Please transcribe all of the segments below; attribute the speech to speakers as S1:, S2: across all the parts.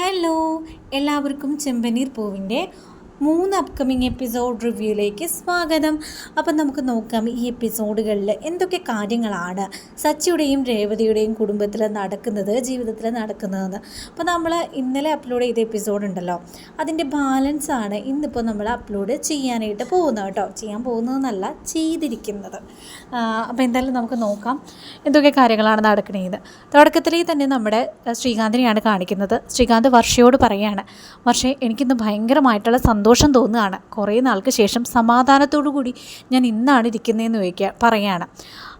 S1: Hello എല്ലാവർക്കും ചെമ്പനീർ പൂവിന്റെ മൂന്ന് അപ്കമിങ് എപ്പിസോഡ് റിവ്യൂയിലേക്ക് സ്വാഗതം. അപ്പം നമുക്ക് നോക്കാം ഈ എപ്പിസോഡുകളിൽ എന്തൊക്കെ കാര്യങ്ങളാണ് സച്ചിയുടെയും രേവതിയുടെയും കുടുംബത്തിൽ നടക്കുന്നത് ജീവിതത്തിൽ നടക്കുന്നതെന്ന്. അപ്പോൾ നമ്മൾ ഇന്നലെ അപ്ലോഡ് ചെയ്ത എപ്പിസോഡ് ഉണ്ടല്ലോ അതിന്റെ ബാലൻസ് ആണ് ഇന്നിപ്പോൾ നമ്മൾ അപ്ലോഡ് ചെയ്യാനായിട്ട് പോകുന്നത് കേട്ടോ. ചെയ്യാൻ പോകുന്നതെന്നല്ല ചെയ്തിരിക്കുന്നത്. അപ്പോൾ എന്തായാലും നമുക്ക് നോക്കാം എന്തൊക്കെ കാര്യങ്ങളാണ് നടക്കണേത് തുടക്കത്തിൽ തന്നെ നമ്മുടെ ശ്രീകാന്തിനെയാണ് കാണിക്കുന്നത്. ശ്രീകാന്ത് വർഷയോട് പറയുകയാണ് വർഷേ എനിക്കിന്ന് ഭയങ്കരമായിട്ടുള്ള സന്തോഷം തോന്നുകയാണ്. കുറേ നാൾക്ക് ശേഷം സമാധാനത്തോടു കൂടി ഞാൻ ഇന്നാണ് ഇരിക്കുന്നതെന്ന് ചോദിക്കുക പറയുകയാണ്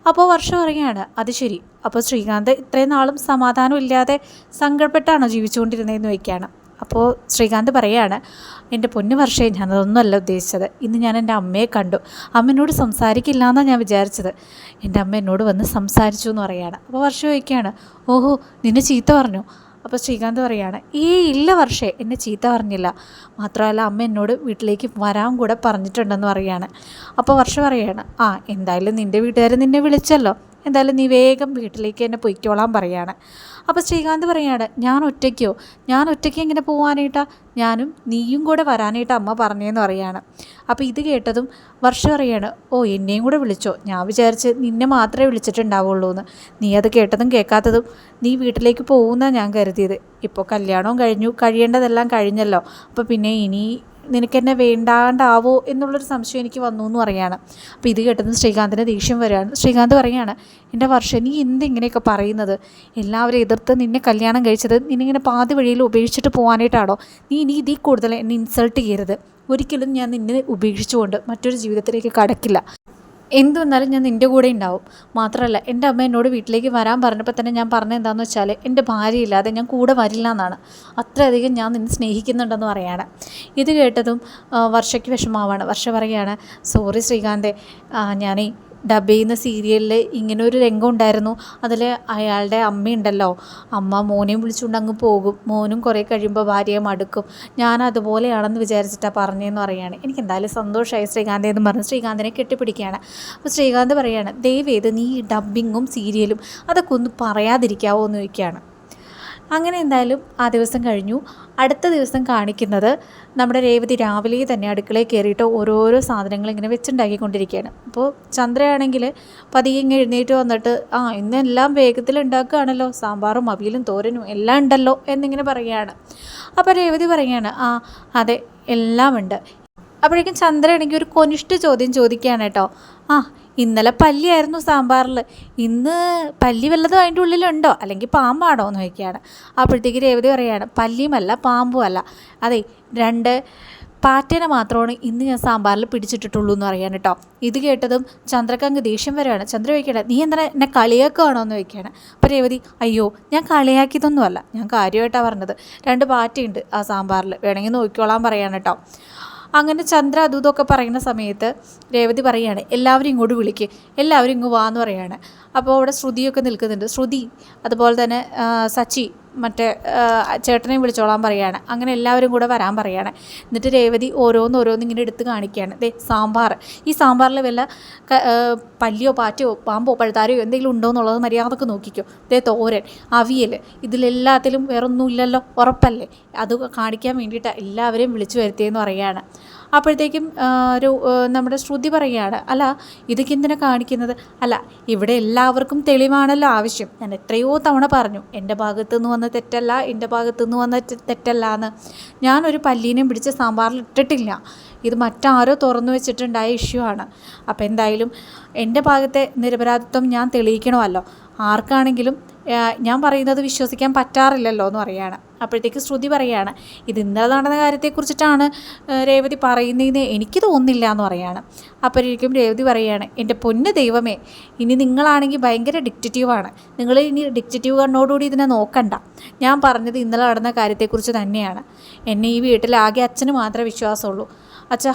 S1: അപ്പോൾ വർഷം പറയുകയാണ് അത് ശരി. അപ്പോൾ ശ്രീകാന്ത് ഇത്രയും നാളും സമാധാനമില്ലാതെ സങ്കടപ്പെട്ടാണോ ജീവിച്ചുകൊണ്ടിരുന്നതെന്ന് ചോദിക്കുകയാണ് അപ്പോൾ ശ്രീകാന്ത് പറയാണ് എന്റെ പൊന്നു വർഷേ ഞാനതൊന്നുമല്ല ഉദ്ദേശിച്ചത്. ഇന്ന് ഞാൻ എന്റെ അമ്മയെ കണ്ടു. അമ്മനോട് സംസാരിക്കില്ല എന്നാണ് ഞാൻ വിചാരിച്ചത്. എന്റെ അമ്മ എന്നോട് വന്ന് സംസാരിച്ചു എന്ന് പറയാണ്. അപ്പോൾ വർഷം ചോദിക്കുകയാണ് ഓഹോ നിന്നെ ചീത്ത പറഞ്ഞു. അപ്പോൾ ശ്രീകാന്ത് പറയാണ് ഈ ഇല്ല വർഷേ എന്നെ ചീത്ത പറഞ്ഞില്ല. മാത്രമല്ല അമ്മ എന്നോട് വീട്ടിലേക്ക് വരാൻ കൂടെ പറഞ്ഞിട്ടുണ്ടെന്ന് പറയാണ്. അപ്പോൾ വർഷ പറയാണ് ആ എന്തായാലും നിന്റെ വീട്ടുകാർ നിന്നെ വിളിച്ചല്ലോ. എന്തായാലും നീ വേഗം വീട്ടിലേക്ക് എന്നെ പൊയ്ക്കോളാൻ പറയാണ്. അപ്പോൾ ശ്രീകാന്ത് പറയാണ് ഞാൻ ഒറ്റയ്ക്കോ? ഞാൻ ഒറ്റയ്ക്ക് എങ്ങനെ പോകാനായിട്ടാ ഞാനും നീയും കൂടെ വരാനായിട്ട് അമ്മ പറഞ്ഞതെന്ന് പറയാണ്. അപ്പോൾ ഇത് കേട്ടതും വർഷം പറയാണ് ഓ എന്നെയും കൂടെ വിളിച്ചോ? ഞാൻ വിചാരിച്ച് നിന്നെ മാത്രമേ വിളിച്ചിട്ടുണ്ടാവുള്ളൂ എന്ന് നീ അത് കേട്ടതും കേൾക്കാത്തതും നീ വീട്ടിലേക്ക് പോകുമെന്നാണ് ഞാൻ കരുതിയത്. ഇപ്പോൾ കല്യാണവും കഴിഞ്ഞു കഴിയേണ്ടതെല്ലാം കഴിഞ്ഞല്ലോ. അപ്പോൾ പിന്നെ ഇനി നിനക്കെന്നെ വേണ്ടാണ്ടാവോ എന്നുള്ളൊരു സംശയം എനിക്ക് വന്നു എന്ന് പറയാണ് അപ്പോൾ ഇത് കേട്ടതും ശ്രീകാന്തിന്റെ ദേഷ്യം വരികയാണ് ശ്രീകാന്ത് പറയാണ് എന്റെ വർഷം നീ എന്തിങ്ങനെയൊക്കെ പറയുന്നത്? എല്ലാവരും എതിർത്ത് നിന്നെ കല്യാണം കഴിച്ചത് നിന്നിങ്ങനെ പാതി വഴിയിൽ ഉപേക്ഷിച്ചിട്ട് പോകാനായിട്ടാണോ നീ ഇനി ഇതിൽ കൂടുതൽ എന്നെ ഇൻസൾട്ട് ചെയ്യരുത്. ഒരിക്കലും ഞാൻ നിന്നെ ഉപേക്ഷിച്ചുകൊണ്ട് മറ്റൊരു ജീവിതത്തിലേക്ക് കടക്കില്ല. എന്ത് വന്നാലും ഞാൻ നിന്റെ കൂടെ ഉണ്ടാവും. മാത്രമല്ല എന്റെ അമ്മ എന്നോട് വീട്ടിലേക്ക് വരാൻ പറഞ്ഞപ്പോൾ തന്നെ ഞാൻ പറഞ്ഞത് എന്താണെന്ന് വെച്ചാൽ എന്റെ ഭാര്യയില്ലാതെ ഞാൻ കൂടെ വരില്ല എന്നാണ്. അത്രയധികം ഞാൻ നിന്നെ സ്നേഹിക്കുന്നുണ്ടെന്ന് പറയാണ്. ഇത് കേട്ടതും വർഷയ്ക്ക് വിഷമാവാണ് വർഷ പറയുകയാണ് സോറി ശ്രീകാന്തേ ഞാനേ ഡബ് ചെയ്യുന്ന സീരിയലിൽ ഇങ്ങനെ ഒരു രംഗം ഉണ്ടായിരുന്നു അതിൽ അയാളുടെ അമ്മയുണ്ടല്ലോ. അമ്മ മോനെയും വിളിച്ചുകൊണ്ട് അങ്ങ് പോകും. മോനും കുറേ കഴിയുമ്പോൾ ഭാര്യയെ മടുക്കും. ഞാൻ അതുപോലെയാണെന്ന് വിചാരിച്ചിട്ടാണ് പറഞ്ഞതെന്ന് പറയുകയാണ് എനിക്ക് എന്തായാലും സന്തോഷമായി ശ്രീകാന്ത് എന്ന് പറഞ്ഞ് ശ്രീകാന്തിനെ കെട്ടിപ്പിടിക്കുകയാണ്. അപ്പോൾ ശ്രീകാന്ത് പറയുകയാണ് ദയവേത് നീ ഈ ഡബ്ബിങ്ങും സീരിയലും അതൊക്കെ ഒന്ന് പറയാതിരിക്കാവോ എന്ന് ചോദിക്കുകയാണ്. അങ്ങനെ എന്തായാലും ആ ദിവസം കഴിഞ്ഞു. അടുത്ത ദിവസം കാണിക്കുന്നത് നമ്മുടെ രേവതി രാവിലെ തന്നെ അടുക്കളയിൽ കയറിയിട്ട് ഓരോരോ സാധനങ്ങൾ ഇങ്ങനെ വെച്ചുണ്ടാക്കിക്കൊണ്ടിരിക്കുകയാണ്. അപ്പോൾ ചന്ദ്രയാണെങ്കിൽ പതിയെ ഇങ്ങനെ എഴുന്നേറ്റ് വന്നിട്ട് ആ ഇന്നെല്ലാം വേഗത്തിൽ ഉണ്ടാക്കുകയാണല്ലോ. സാമ്പാറും അവിയലും തോരനും എല്ലാം ഉണ്ടല്ലോ എന്നിങ്ങനെ പറയുകയാണ്. അപ്പോൾ രേവതി പറയുകയാണ് ആ അതെ എല്ലാം ഉണ്ട്. അപ്പോഴേക്കും ചന്ദ്രയാണെങ്കിൽ ഒരു കൊനിഷ്ഠ ചോദ്യം ചോദിക്കുകയാണ് കേട്ടോ. ആ ഇന്നലെ പല്ലിയായിരുന്നു സാമ്പാറിൽ ഇന്ന് പല്ലി വല്ലതും അതിന്റെ ഉള്ളിലുണ്ടോ? അല്ലെങ്കിൽ പാമ്പാണോ എന്ന് ചോദിക്കുകയാണ്. അപ്പോഴത്തേക്ക് രേവതി പറയുകയാണ് പല്ലിയുമല്ല പാമ്പുമല്ല. അതെ രണ്ട് പാറ്റേനെ മാത്രമാണ് ഇന്ന് ഞാൻ സാമ്പാറിൽ പിടിച്ചിട്ടിട്ടുള്ളൂ എന്ന് പറയാൻ കേട്ടോ. ഇത് കേട്ടതും ചന്ദ്രക്കങ്ങ് ദേഷ്യം വരികയാണ്. ചന്ദ്ര വയ്ക്കണേ നീ എന്താ എന്നെ കളിയാക്കുകയാണോ എന്ന് ചോദിക്കുകയാണ്. അപ്പോൾ രേവതി അയ്യോ ഞാൻ കളിയാക്കിയതൊന്നുമല്ല. ഞാൻ കാര്യമായിട്ടാണ് പറഞ്ഞത്. രണ്ട് പാറ്റയുണ്ട് ആ സാമ്പാറിൽ വേണമെങ്കിൽ നോക്കിക്കോളാൻ പറയാൻ കേട്ടോ. അങ്ങനെ ചന്ദ്ര അതുതൊക്കെ പറയുന്ന സമയത്ത് രേവതി പറയുകയാണ് എല്ലാവരും ഇങ്ങോട്ട് വിളിക്ക് എല്ലാവരും ഇങ്ങ് വാ എന്ന് പറയുകയാണ് അപ്പോൾ അവിടെ ശ്രുതിയൊക്കെ നിൽക്കുന്നുണ്ട്. ശ്രുതി അതുപോലെ തന്നെ സച്ചി മറ്റേ ചേട്ടനെയും വിളിച്ചോളാൻ പറയുകയാണ് അങ്ങനെ എല്ലാവരും കൂടെ വരാൻ പറയുകയാണ് എന്നിട്ട് രേവതി ഓരോന്ന് ഓരോന്ന് ഇങ്ങനെ എടുത്ത് കാണിക്കുകയാണ്. ദേ സാമ്പാർ. ഈ സാമ്പാറിൽ വല്ല പല്ലിയോ പാറ്റയോ പാമ്പോ പഴുതാരയോ എന്തെങ്കിലും ഉണ്ടോ എന്നുള്ളത് മര്യാദയ്ക്ക് നോക്കിക്കോ. ദേ തോരൻ അവിയൽ ഇതിലെല്ലാത്തിലും വേറൊന്നും ഇല്ലല്ലോ ഉറപ്പല്ലേ? അത് കാണിക്കാൻ വേണ്ടിയിട്ട് എല്ലാവരെയും വിളിച്ചു വരുത്തിയെന്ന് പറയുകയാണ്. അപ്പോഴത്തേക്കും ഒരു നമ്മുടെ ശ്രുതി പറയുകയാണ് അല്ല ഇതൊക്കെ എന്തിനാ കാണിക്കുന്നത്? അല്ല ഇവിടെ എല്ലാവർക്കും തെളിവാണല്ലോ ആവശ്യം. ഞാൻ എത്രയോ തവണ പറഞ്ഞു എന്റെ ഭാഗത്തു നിന്ന് വന്ന തെറ്റല്ല എന്റെ ഭാഗത്തു നിന്ന് വന്ന തെറ്റല്ല എന്ന് ഞാനൊരു പല്ലീനെയും പിടിച്ച് സാമ്പാറിൽ ഇട്ടിട്ടില്ല. ഇത് മറ്റാരോ തുറന്നു വെച്ചിട്ടുണ്ടായ ഇഷ്യൂ ആണ്. അപ്പോൾ എന്തായാലും എന്റെ ഭാഗത്തെ നിരപരാധിത്വം ഞാൻ തെളിയിക്കണമല്ലോ. ആർക്കാണെങ്കിലും ഞാൻ പറയുന്നത് വിശ്വസിക്കാൻ പറ്റാറില്ലല്ലോ എന്ന് പറയാണ് അപ്പോഴത്തേക്ക് ശ്രുതി പറയാണ് ഇത് ഇന്നലെ നടന്ന കാര്യത്തെക്കുറിച്ചിട്ടാണ് രേവതി പറയുന്നതെന്ന് എനിക്ക് തോന്നുന്നില്ല എന്ന് പറയാണ് അപ്പോഴേക്കും രേവതി പറയാണ് എന്റെ പൊന്ന് ദൈവമേ ഇനി നിങ്ങളാണെങ്കിൽ ഭയങ്കര ഡിക്റ്ററ്റീവാണ് നിങ്ങൾ ഇനി ഡിക്റ്ററ്റീവ് കണ്ണോടുകൂടി ഇതിനെ നോക്കണ്ട. ഞാൻ പറഞ്ഞത് ഇന്നലെ നടന്ന കാര്യത്തെക്കുറിച്ച് തന്നെയാണ്. എന്നെ ഈ വീട്ടിൽ ആകെ അച്ഛന് മാത്രമേ വിശ്വാസമുള്ളൂ. അച്ഛാ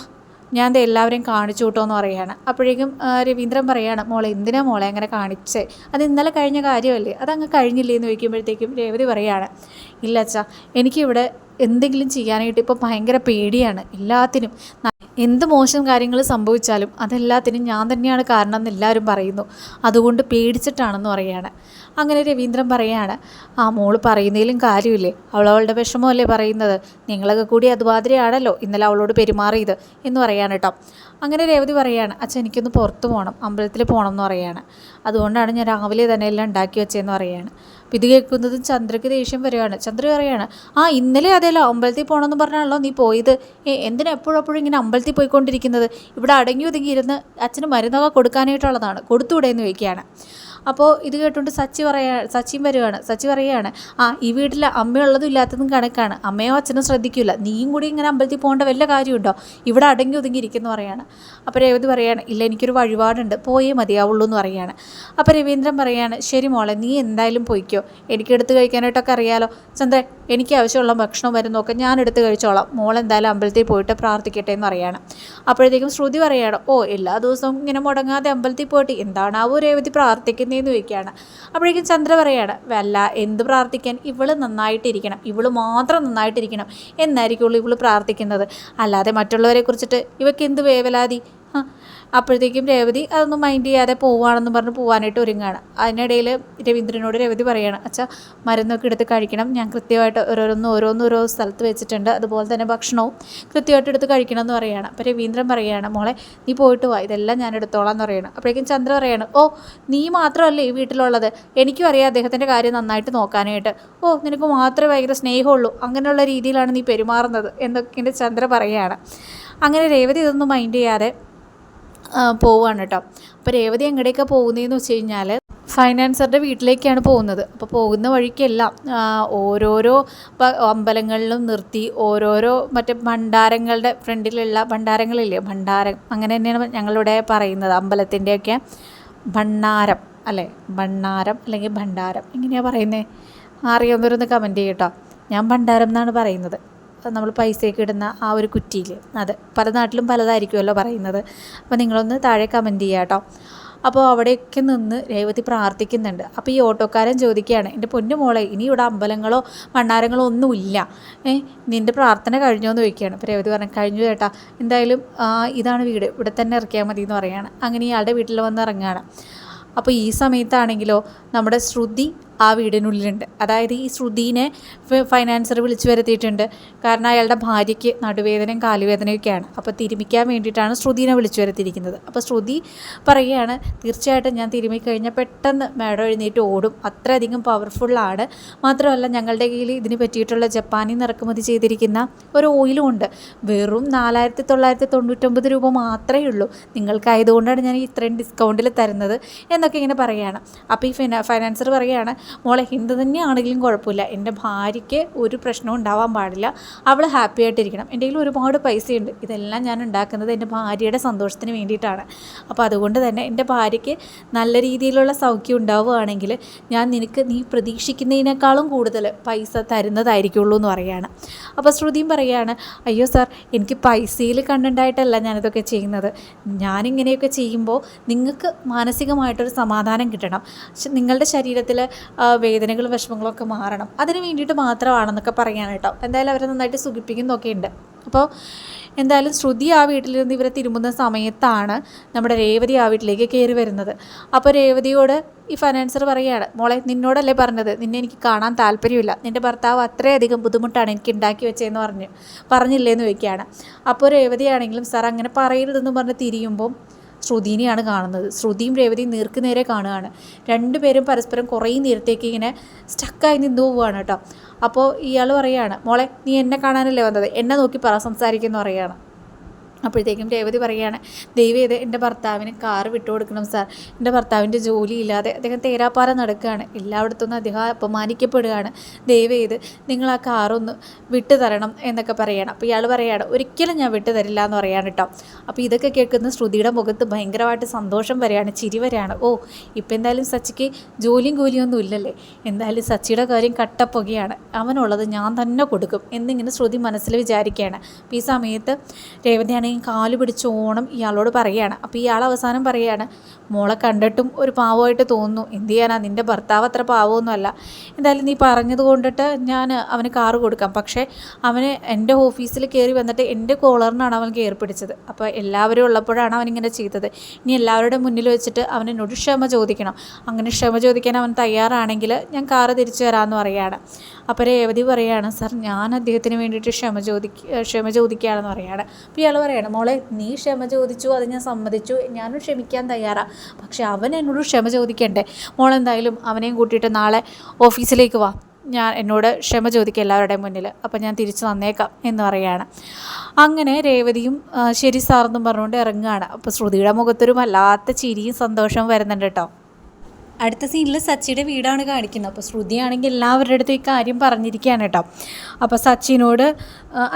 S1: ഞാൻ ഇത് എല്ലാവരെയും കാണിച്ചു കൂട്ടോ എന്ന് പറയുകയാണ്. അപ്പോഴേക്കും രവീന്ദ്രൻ പറയുകയാണ് മോളെ എന്തിനാ മോളെ അങ്ങനെ കാണിച്ചേ? അത് ഇന്നലെ കഴിഞ്ഞ കാര്യമല്ലേ? അതങ്ങ് കഴിഞ്ഞില്ലേ എന്ന് ചോദിക്കുമ്പോഴത്തേക്കും രേവതി പറയുകയാണ് ഇല്ല അച്ഛാ എനിക്കിവിടെ എന്തെങ്കിലും ചെയ്യാനായിട്ട് ഇപ്പോൾ ഭയങ്കര പേടിയാണ് എല്ലാത്തിനും. എന്ത് മോശം കാര്യങ്ങൾ സംഭവിച്ചാലും അതെല്ലാത്തിനും ഞാൻ തന്നെയാണ് കാരണം എന്ന് എല്ലാവരും പറയുന്നു. അതുകൊണ്ട് പേടിച്ചിട്ടാണെന്ന് പറയുകയാണ് അങ്ങനെ രവീന്ദ്രൻ പറയാണ് ആ മോൾ പറയുന്നതിലും കാര്യമില്ലേ? അവളവളുടെ വിഷമമല്ലേ പറയുന്നത്? നിങ്ങളൊക്കെ കൂടി അതുമാതിരിയാണല്ലോ ഇന്നലെ അവളോട് പെരുമാറിയത് എന്ന് പറയാണ് കേട്ടോ. അങ്ങനെ രേവതി പറയാണ് അച്ഛൻ എനിക്കൊന്ന് പുറത്ത് പോകണം അമ്പലത്തിൽ പോകണം എന്ന് പറയാണ്. അതുകൊണ്ടാണ് ഞാൻ രാവിലെ തന്നെ എല്ലാം ഉണ്ടാക്കി വെച്ചതെന്ന് പറയാണ്. അപ്പം ഇത് കേൾക്കുന്നതും ചന്ദ്രയ്ക്ക് ദേഷ്യം വരികയാണ്. ചന്ദ്ര പറയാണ് ആ ഇന്നലെ അതേലോ അമ്പലത്തിൽ പോകണമെന്ന് പറഞ്ഞാണല്ലോ നീ പോയത്. എന്തിനാ എപ്പോഴെപ്പോഴും ഇങ്ങനെ അമ്പലത്തിൽ പോയിക്കൊണ്ടിരിക്കുന്നത്? ഇവിടെ അടങ്ങി ഒതുങ്ങി ഇരുന്ന് അച്ഛന് മരുന്നൊക്കെ കൊടുക്കാനായിട്ടുള്ളതാണ്. കൊടുത്തുകൂടെ എന്ന് ചോദിക്കുകയാണ്. അപ്പോൾ ഇത് കേട്ടുകൊണ്ട് സച്ചി പറയാ സച്ചിൻ വരികയാണ് സച്ചി പറയുകയാണ് ആ ഈ വീട്ടിൽ അമ്മയുള്ളതും ഇല്ലാത്തതും കണക്കാണ്. അമ്മയോ അച്ഛനും ശ്രദ്ധിക്കില്ല നീയും കൂടി ഇങ്ങനെ അമ്പലത്തിൽ പോകേണ്ട വല്ല കാര്യമുണ്ടോ? ഇവിടെ അടങ്ങി ഒതുങ്ങി ഇരിക്കുന്നു പറയാണ്. അപ്പോൾ രേവതി പറയാണ് ഇല്ല എനിക്കൊരു വഴിപാടുണ്ട്. പോയേ മതിയാവുള്ളൂ എന്ന് പറയാണ്. അപ്പോൾ രവീന്ദ്രൻ പറയാണ് ശരി മോളെ നീ എന്തായാലും പോയിക്കോ. എനിക്ക് എടുത്ത് കഴിക്കാനായിട്ടൊക്കെ അറിയാലോ. ചന്ദ്രൻ എനിക്ക് ആവശ്യമുള്ള ഭക്ഷണം വരുന്നൊക്കെ ഞാൻ എടുത്ത് കഴിച്ചോളാം. മോൾ എന്തായാലും അമ്പലത്തിൽ പോയിട്ട് പ്രാർത്ഥിക്കട്ടെ എന്ന് പറയാണ്. അപ്പോഴത്തേക്കും ശ്രുതി പറയാണ് ഓ എല്ലാ ദിവസവും ഇങ്ങനെ മുടങ്ങാതെ അമ്പലത്തിൽ പോയിട്ട് എന്താണാവോ രേവതി പ്രാർത്ഥിക്കുന്നതെന്ന് ചോദിക്കുകയാണ്. അപ്പോഴേക്കും ചന്ദ്ര പറയാണ് വല്ല എന്ത് പ്രാർത്ഥിക്കാൻ? ഇവൾ നന്നായിട്ടിരിക്കണം. ഇവൾ മാത്രം നന്നായിട്ടിരിക്കണം. എന്നായിരിക്കുള്ളൂ ഇവൾ പ്രാർത്ഥിക്കുന്നത്. അല്ലാതെ മറ്റുള്ളവരെ കുറിച്ചിട്ട് ഇവയ്ക്ക് എന്ത് വേവലാതി? അപ്പോഴത്തേക്കും രേവതി അതൊന്നും മൈൻഡ് ചെയ്യാതെ പോവുകയാണെന്ന് പറഞ്ഞ് പോകാനായിട്ട് ഒരുങ്ങുകയാണ്. അതിനിടയിൽ രവീന്ദ്രനോട് രേവതി പറയുകയാണ് അച്ഛാ മരുന്നൊക്കെ എടുത്ത് കഴിക്കണം. ഞാൻ കൃത്യമായിട്ട് ഓരോരോന്ന് ഓരോന്ന് ഓരോ സ്ഥലത്ത് വെച്ചിട്ടുണ്ട്. അതുപോലെ തന്നെ ഭക്ഷണവും കൃത്യമായിട്ട് എടുത്ത് കഴിക്കണം എന്ന് പറയുകയാണ്. അപ്പോൾ രവീന്ദ്രൻ പറയുകയാണ് മോളെ നീ പോയിട്ട് വാ. ഇതെല്ലാം ഞാൻ എടുത്തോളാം എന്ന് പറയുകയാണ്. അപ്പോഴേക്കും ചന്ദ്ര പറയാണ് ഓ നീ മാത്രമല്ലേ ഈ വീട്ടിലുള്ളത്? എനിക്കും അറിയാം അദ്ദേഹത്തിന്റെ കാര്യം നന്നായിട്ട് നോക്കാനായിട്ട്. ഓ നിനക്ക് മാത്രമേ ഭയങ്കര സ്നേഹമുള്ളൂ. അങ്ങനെയുള്ള രീതിയിലാണ് നീ പെരുമാറുന്നത് എന്നൊക്കെ എന്റെ ചന്ദ്ര പറയുകയാണ്. അങ്ങനെ രേവതി ഇതൊന്നും മൈൻഡ് ചെയ്യാതെ പോവാണ് കേട്ടോ. അപ്പോൾ രേവതി എങ്ങടെയൊക്കെ പോകുന്നതെന്ന് വെച്ച് കഴിഞ്ഞാൽ ഫൈനാൻസറുടെ വീട്ടിലേക്കാണ് പോകുന്നത്. അപ്പോൾ പോകുന്ന വഴിക്കെല്ലാം ഓരോരോ അമ്പലങ്ങളിലും നിർത്തി ഓരോരോ മറ്റേ ഭണ്ഡാരങ്ങളുടെ ഫ്രണ്ടിലുള്ള ഭണ്ഡാരങ്ങളില്ലേ ഭണ്ഡാരം അങ്ങനെ തന്നെയാണ് ഞങ്ങളിവിടെ പറയുന്നത്. അമ്പലത്തിന്റെയൊക്കെ ഭണ്ണാരം അല്ലേ? ഭണ്ണാരം അല്ലെങ്കിൽ ഭണ്ഡാരം എങ്ങനെയാണ് പറയുന്നത് അറിയാവുന്നവരൊന്ന് കമന്റ് ചെയ്യട്ടോ ഞാൻ ഭണ്ഡാരം എന്നാണ് പറയുന്നത്. നമ്മൾ പൈസയൊക്കെ ഇടുന്ന ആ ഒരു കുറ്റിയിൽ അത് പല നാട്ടിലും പലതായിരിക്കുമല്ലോ പറയുന്നത്. അപ്പോൾ നിങ്ങളൊന്ന് താഴെ കമന്റ് ചെയ്യുക കേട്ടോ. അപ്പോൾ അവിടെയൊക്കെ നിന്ന് രേവതി പ്രാർത്ഥിക്കുന്നുണ്ട്. അപ്പോൾ ഈ ഓട്ടോക്കാരൻ ചോദിക്കുകയാണ് എന്റെ പൊന്നു മോളെ ഇനി ഇവിടെ അമ്പലങ്ങളോ മണ്ണാരങ്ങളോ ഒന്നുമില്ല ഏ നിന്റെ പ്രാർത്ഥന കഴിഞ്ഞോ? എന്ന് ചോദിക്കുകയാണ്. അപ്പോൾ രേവതി പറഞ്ഞു കഴിഞ്ഞു ചേട്ടാ. എന്തായാലും ഇതാണ് വീട്. ഇവിടെ തന്നെ ഇറക്കിയാൽ മതി എന്ന് പറയുകയാണ്. അങ്ങനെ ഇയാളുടെ വീട്ടിൽ വന്ന് ഇറങ്ങുകയാണ്. അപ്പോൾ ഈ സമയത്താണെങ്കിലോ നമ്മുടെ ശ്രുതി ആ വീടിനുള്ളിലുണ്ട്. അതായത് ഈ ശ്രുതിനെ ഫൈനാൻസർ വിളിച്ചു വരുത്തിയിട്ടുണ്ട്. കാരണം അയാളുടെ ഭാര്യയ്ക്ക് നടുവേദനയും കാലുവേദനയൊക്കെയാണ്. അപ്പോൾ തിരുമിക്കാൻ വേണ്ടിയിട്ടാണ് ശ്രുതിനെ വിളിച്ചു വരുത്തിയിരിക്കുന്നത്. അപ്പോൾ ശ്രുതി പറയുകയാണ് തീർച്ചയായിട്ടും ഞാൻ തിരുമി കഴിഞ്ഞാൽ പെട്ടെന്ന് മേഡം എഴുന്നേറ്റ് ഓടും. അത്രയധികം പവർഫുള്ളാണ് മാത്രമല്ല ഞങ്ങളുടെ കയ്യിൽ ഇതിന് പറ്റിയിട്ടുള്ള ജപ്പാനിൽ നിന്ന് ഇറക്കുമതി ചെയ്തിരിക്കുന്ന ഒരു ഓയിലും ഉണ്ട്. വെറും നാലായിരത്തി തൊള്ളായിരത്തി തൊണ്ണൂറ്റൊമ്പത് രൂപ മാത്രമേ ഉള്ളൂ. നിങ്ങൾക്കായതുകൊണ്ടാണ് ഞാൻ ഇത്രയും ഡിസ്കൗണ്ടിൽ തരുന്നത് എന്നൊക്കെ ഇങ്ങനെ പറയുകയാണ്. അപ്പോൾ ഈ ഫിനാ ഫൈനാൻസർ പറയുകയാണ് മോളെ ഹിന്ദു തന്നെയാണെങ്കിലും കുഴപ്പമില്ല. എന്റെ ഭാര്യയ്ക്ക് ഒരു പ്രശ്നവും ഉണ്ടാവാൻ പാടില്ല. അവൾ ഹാപ്പി ആയിട്ടിരിക്കണം. എന്റെ കയ്യിൽ ഒരുപാട് പൈസയുണ്ട്. ഇതെല്ലാം ഞാൻ ഉണ്ടാക്കുന്നത് എന്റെ ഭാര്യയുടെ സന്തോഷത്തിന് വേണ്ടിയിട്ടാണ്. അപ്പോൾ അതുകൊണ്ട് തന്നെ എന്റെ ഭാര്യയ്ക്ക് നല്ല രീതിയിലുള്ള സൗഖ്യം ഉണ്ടാവുകയാണെങ്കിൽ ഞാൻ നിനക്ക് നീ പ്രതീക്ഷിക്കുന്നതിനേക്കാളും കൂടുതൽ പൈസ തരുന്നതായിരിക്കുള്ളൂ എന്ന് പറയുകയാണ്. അപ്പോൾ ശ്രുതിയും പറയുകയാണ് അയ്യോ സാർ എനിക്ക് പൈസയിൽ കണ്ടുണ്ടായിട്ടല്ല ഞാനിതൊക്കെ ചെയ്യുന്നത്. ഞാനിങ്ങനെയൊക്കെ ചെയ്യുമ്പോൾ നിങ്ങൾക്ക് മാനസികമായിട്ടൊരു സമാധാനം കിട്ടണം. നിങ്ങളുടെ ശരീരത്തിൽ വേദനകളും വിഷമങ്ങളൊക്കെ മാറണം. അതിന് വേണ്ടിയിട്ട് മാത്രമാണെന്നൊക്കെ പറയാണ് കേട്ടോ. എന്തായാലും അവരെ നന്നായിട്ട് സുഖിപ്പിക്കുന്നൊക്കെ ഉണ്ട്. അപ്പോൾ എന്തായാലും ശ്രുതി ആ വീട്ടിൽ നിന്ന് ഇവരെ തിരുമുന്ന സമയത്താണ് നമ്മുടെ രേവതി ആ വീട്ടിലേക്ക് കയറി വരുന്നത്. അപ്പോൾ രേവതിയോട് ഈ ഫൈനാൻസർ പറയുകയാണ് മോളെ നിന്നോടല്ലേ പറഞ്ഞത്? നിന്നെ എനിക്ക് കാണാൻ താല്പര്യമില്ല. നിന്റെ ഭർത്താവ് അത്രയധികം ബുദ്ധിമുട്ടാണ് എനിക്ക് ഉണ്ടാക്കി വെച്ചതെന്ന് പറഞ്ഞ് പറഞ്ഞില്ലേന്ന് ചോദിക്കുകയാണ്. അപ്പോൾ രേവതിയാണെങ്കിലും സാർ അങ്ങനെ പറയരുതെന്ന് പറഞ്ഞ് തിരിയുമ്പം ശ്രുതിനെയാണ് കാണുന്നത്. ശ്രുതിയും രേവതിയും നേർക്ക് നേരെ കാണുകയാണ്. രണ്ടുപേരും പരസ്പരം കുറേ നേരത്തേക്ക് ഇങ്ങനെ സ്റ്റക്കായി നിന്ന് പോവുകയാണ് കേട്ടോ. അപ്പോൾ ഇയാൾ പറയുകയാണ് മോളെ നീ എന്നെ കാണാനല്ലേ വന്നത്? എന്നെ നോക്കി പറ സംസാരിക്കുന്നു പറയുകയാണ് അപ്പോഴത്തേക്കും രേവതി പറയുകയാണ് ദൈവം ഇത് എന്റെ ഭർത്താവിന് കാറ് വിട്ടുകൊടുക്കണം സാർ. എന്റെ ഭർത്താവിന്റെ ജോലിയില്ലാതെ അദ്ദേഹം തേരാപ്പാറ നടക്കുകയാണ്. എല്ലായിടത്തും നിന്ന് അദ്ദേഹം അപമാനിക്കപ്പെടുകയാണ്. ദൈവം ഇത് നിങ്ങൾ ആ കാറൊന്ന് വിട്ടു തരണം എന്നൊക്കെ പറയണം. അപ്പോൾ ഇയാൾ പറയുകയാണ് ഒരിക്കലും ഞാൻ വിട്ടു തരില്ല എന്ന് പറയാണ് കേട്ടോ. അപ്പോൾ ഇതൊക്കെ കേൾക്കുന്ന ശ്രുതിയുടെ മുഖത്ത് ഭയങ്കരമായിട്ട് സന്തോഷം വരികയാണ് ചിരി വരികയാണ്. ഓ ഇപ്പം എന്തായാലും സച്ചിക്ക് ജോലിയും കൂലിയൊന്നും ഇല്ലല്ലേ? എന്തായാലും സച്ചിയുടെ കാര്യം കട്ടപ്പുകയാണ്. അവനുള്ളത് ഞാൻ തന്നെ കൊടുക്കും എന്നിങ്ങനെ ശ്രുതി മനസ്സിൽ വിചാരിക്കുകയാണ്. അപ്പോൾ ഈ സമയത്ത് രേവതിയാണെങ്കിൽ രേവതിയും കാൽ പിടിച്ച് ഓണം ഇയാളോട് പറയുകയാണ്. അപ്പോൾ ഇയാൾ അവസാനം പറയുകയാണ് മോളെ കണ്ടിട്ടും ഒരു പാവമായിട്ട് തോന്നുന്നു. എന്ത് ചെയ്യാനാ? നിന്റെ ഭർത്താവ് അത്ര പാവമൊന്നുമല്ല. എന്തായാലും നീ പറഞ്ഞത് കൊണ്ടിട്ട് ഞാൻ അവന് കാറ് കൊടുക്കാം. പക്ഷേ അവന് എന്റെ ഓഫീസിൽ കയറി വന്നിട്ട് എന്റെ കോളറിനാണ് അവൻ കയറി പിടിച്ചത്. അപ്പോൾ എല്ലാവരും ഉള്ളപ്പോഴാണ് അവനിങ്ങനെ ചെയ്തത്. ഇനി എല്ലാവരുടെ മുന്നിൽ വെച്ചിട്ട് അവൻ എന്നോട് ക്ഷമ ചോദിക്കണം. അങ്ങനെ ക്ഷമ ചോദിക്കാൻ അവൻ തയ്യാറാണെങ്കിൽ ഞാൻ കാറ് തിരിച്ചു തരാമെന്ന് പറയുകയാണ്. അപ്പോൾ രേവതി പറയുകയാണ് സർ ഞാൻ അദ്ദേഹത്തിന് വേണ്ടിയിട്ട് ക്ഷമ ചോദിക്ക ക്ഷമ ചോദിക്കുകയാണെന്ന് പറയുകയാണ്. അപ്പോൾ ഇയാൾ പറയുകയാണ് മോളെ നീ ക്ഷമ ചോദിച്ചു അത് ഞാൻ സമ്മതിച്ചു. ഞാനും ക്ഷമിക്കാൻ തയ്യാറാണ് പക്ഷെ അവൻ എന്നോട് ക്ഷമ ചോദിക്കണ്ടേ. മോളെന്തായാലും അവനെയും കൂട്ടിയിട്ട് നാളെ ഓഫീസിലേക്ക് വാ. ഞാൻ എന്നോട് ക്ഷമ ചോദിക്കുക എല്ലാവരുടെയും മുന്നിൽ അപ്പം ഞാൻ തിരിച്ചു വന്നേക്കാം എന്ന് പറയുകയാണ്. അങ്ങനെ രേവതിയും ശരി സാറെന്നും പറഞ്ഞുകൊണ്ട് ഇറങ്ങുകയാണ്. അപ്പോൾ ശ്രുതിയുടെ മുഖത്തൊരു വല്ലാത്ത ചിരിയും സന്തോഷവും വരുന്നുണ്ട് കേട്ടോ. അടുത്ത സീനിൽ സച്ചിയുടെ വീടാണ് കാണിക്കുന്നത്. അപ്പോൾ ശ്രുതിയാണെങ്കിൽ എല്ലാവരുടെ അടുത്തും ഈ കാര്യം പറഞ്ഞിരിക്കുകയാണ് കേട്ടോ. അപ്പോൾ സച്ചിനോട്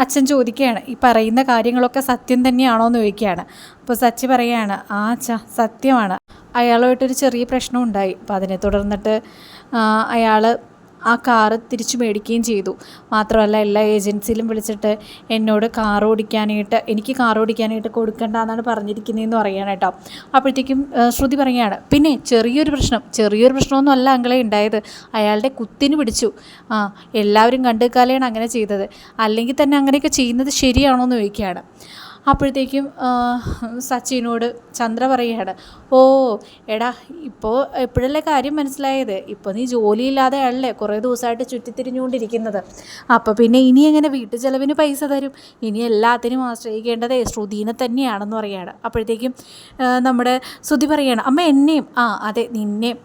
S1: അച്ഛൻ ചോദിക്കുകയാണ് ഈ പറയുന്ന കാര്യങ്ങളൊക്കെ സത്യം തന്നെയാണോ? എന്ന് ചോദിക്കുകയാണ്. അപ്പോൾ സച്ചി പറയുകയാണ് ആ അച്ഛ സത്യമാണ്. അയാളുമായിട്ടൊരു ചെറിയ പ്രശ്നം ഉണ്ടായി അപ്പോൾ അതിനെ തുടർന്നിട്ട് അയാൾ ആ കാറ് തിരിച്ചു മേടിക്കുകയും ചെയ്തു. മാത്രമല്ല എല്ലാ ഏജൻസിയിലും വിളിച്ചിട്ട് എന്നോട് കാർ ഓടിക്കാനായിട്ട് എനിക്ക് കാർ ഓടിക്കാനായിട്ട് കൊടുക്കണ്ടെന്നാണ് പറഞ്ഞിരിക്കുന്നതെന്ന് പറയുകയാണ് കേട്ടോ. അപ്പോഴത്തേക്കും ശ്രുതി പറയുകയാണ് പിന്നെ ചെറിയൊരു പ്രശ്നം ചെറിയൊരു പ്രശ്നമൊന്നും അല്ല അങ്കളെ ഉണ്ടായത്. അയാളുടെ കുത്തിന് പിടിച്ചു. ആ എല്ലാവരും കണ്ടു കാലയാണ് അങ്ങനെ ചെയ്തത്. അല്ലെങ്കിൽ തന്നെ അങ്ങനെയൊക്കെ ചെയ്യുന്നത് ശരിയാണോ എന്ന് ചോദിക്കുകയാണ്. അപ്പോഴത്തേക്കും സച്ചിനോട് ചന്ദ്ര പറയുകയാണ് ഓ എടാ ഇപ്പോൾ എപ്പോഴല്ലേ കാര്യം മനസ്സിലായത്? ഇപ്പോൾ നീ ജോലിയില്ലാതെ അല്ലേ കുറേ ദിവസമായിട്ട് ചുറ്റിത്തിരിഞ്ഞുകൊണ്ടിരിക്കുന്നത്? അപ്പോൾ പിന്നെ ഇനി എങ്ങനെ വീട്ടു ചെലവിന് പൈസ തരും? ഇനി എല്ലാത്തിനും ആശ്രയിക്കേണ്ടത് ശ്രുതിനെ തന്നെയാണെന്ന് പറയുകയാണ്. അപ്പോഴത്തേക്കും നമ്മുടെ ശ്രുതി പറയുകയാണ് അമ്മ എന്നെയും ആ അതെ നിന്നെയും